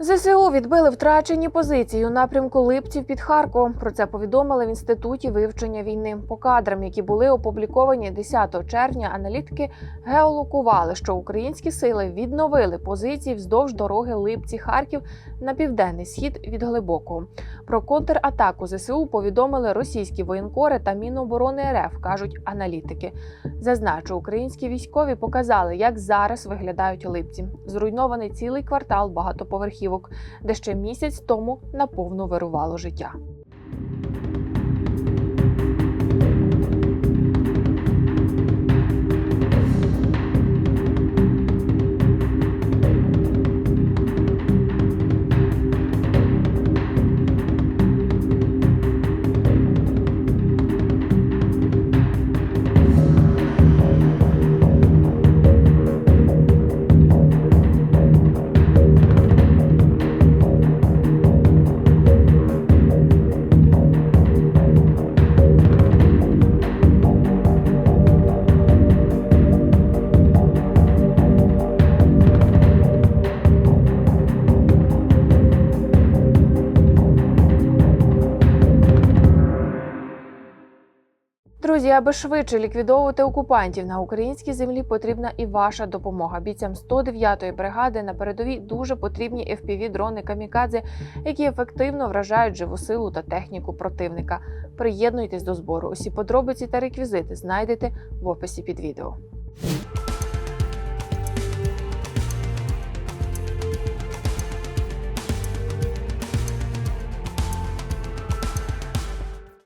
ЗСУ відбили втрачені позиції у напрямку Липців під Харковом. Про це повідомили в інституті вивчення війни. По кадрам, які були опубліковані 10 червня, аналітики геолокували, що українські сили відновили позиції вздовж дороги Липці-Харків на південний схід від глибокого. Про контратаку ЗСУ повідомили російські воєнкори та Міноборони РФ, кажуть аналітики. Зазначу, українські військові показали, як зараз виглядають липці. Зруйнований цілий квартал багатоповерхівок, де ще місяць тому наповну вирувало життя. Друзі, аби швидше ліквідовувати окупантів на українській землі, потрібна і ваша допомога. Бійцям 109-ї бригади на передовій дуже потрібні fpv дрони камікадзе, які ефективно вражають живу силу та техніку противника. Приєднуйтесь до збору. Усі подробиці та реквізити знайдете в описі під відео.